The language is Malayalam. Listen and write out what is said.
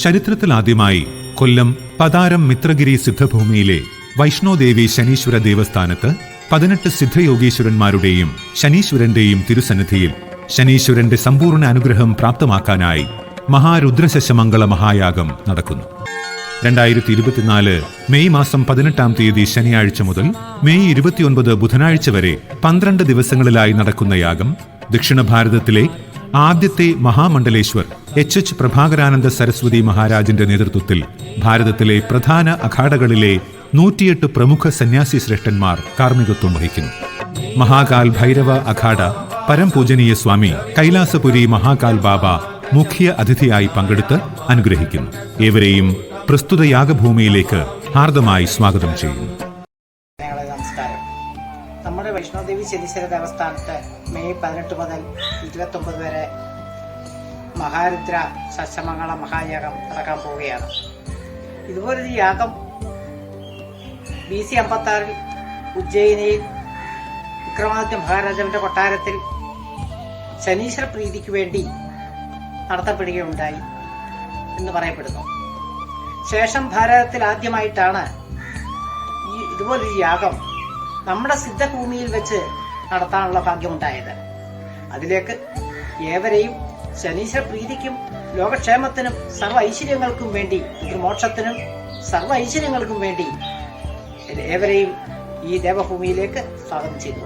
ചരിത്രത്തിലാദ്യമായി കൊല്ലം പതാരം മിത്രഗിരി സിദ്ധഭൂമിയിലെ വൈഷ്ണോദേവി ശനീശ്വര ദേവസ്ഥാനത്ത് പതിനെട്ട് സിദ്ധയോഗീശ്വരന്മാരുടെയും ശനീശ്വരന്റെയും തിരുസന്നിധിയിൽ ശനീശ്വരന്റെ സമ്പൂർണ അനുഗ്രഹം പ്രാപ്തമാക്കാനായി മഹാരുദ്രശശമംഗള മഹായാഗം നടക്കുന്നു. രണ്ടായിരത്തി ഇരുപത്തിനാല് മെയ് മാസം പതിനെട്ടാം തീയതി ശനിയാഴ്ച മുതൽ മെയ് ഇരുപത്തിയൊൻപത് ബുധനാഴ്ച വരെ പന്ത്രണ്ട് ദിവസങ്ങളിലായി നടക്കുന്ന യാഗം ദക്ഷിണ ഭാരതത്തിലെ ആദ്യത്തെ മഹാമണ്ഡലേശ്വർ എച്ച് എച്ച് പ്രഭാകരാനന്ദ സരസ്വതി മഹാരാജിന്റെ നേതൃത്വത്തിൽ ഭാരതത്തിലെ പ്രധാന അഖാഡകളിലെ നൂറ്റിയെട്ട് പ്രമുഖ സന്യാസി ശ്രേഷ്ഠന്മാർ കാർമ്മികത്വം വഹിക്കുന്നു. മഹാകാൽ ഭൈരവ അഖാഡ പരംപൂജനീയ സ്വാമി കൈലാസപുരി മഹാകാൽ ബാബ മുഖ്യ അതിഥിയായി പങ്കെടുത്ത് അനുഗ്രഹിക്കുന്നു. ഏവരെയും പ്രസ്തുത യാഗഭൂമിയിലേക്ക് ഹാർദമായി സ്വാഗതം ചെയ്യുന്നു. നമ്മുടെ വൈഷ്ണോദേവി ശനീശ്വര ദേവസ്ഥാനത്ത് മെയ് പതിനെട്ട് മുതൽ ഇരുപത്തൊമ്പത് വരെ മഹാരുദ്ര സശമംഗള മഹായാഗം നടക്കാൻ പോവുകയാണ്. ഇതുപോലൊരു യാഗം ബി സി അമ്പത്താറിൽ ഉജ്ജയിനിയിൽ വിക്രമാദിത്യ മഹാരാജാവിന്റെ കൊട്ടാരത്തിൽ ശനീശ്വര പ്രീതിക്ക് വേണ്ടി നടത്തപ്പെടുകയുണ്ടായി എന്ന് പറയപ്പെടുന്നു. ശേഷം ഭാരതത്തിൽ ആദ്യമായിട്ടാണ് ഈ ഇതുപോലൊരു യാഗം നമ്മുടെ സിദ്ധഭൂമിയിൽ വെച്ച് നടത്താനുള്ള ഭാഗ്യമുണ്ടായത്. അതിലേക്ക് ഏവരെയും ശനീശ്വര പ്രീതിക്കും ലോകക്ഷേമത്തിനും സർവ ഐശ്വര്യങ്ങൾക്കും വേണ്ടി മോക്ഷത്തിനും സർവ ഐശ്വര്യങ്ങൾക്കും വേണ്ടി ഏവരെയും ഈ ദേവഭൂമിയിലേക്ക് സ്വാഗതം ചെയ്തു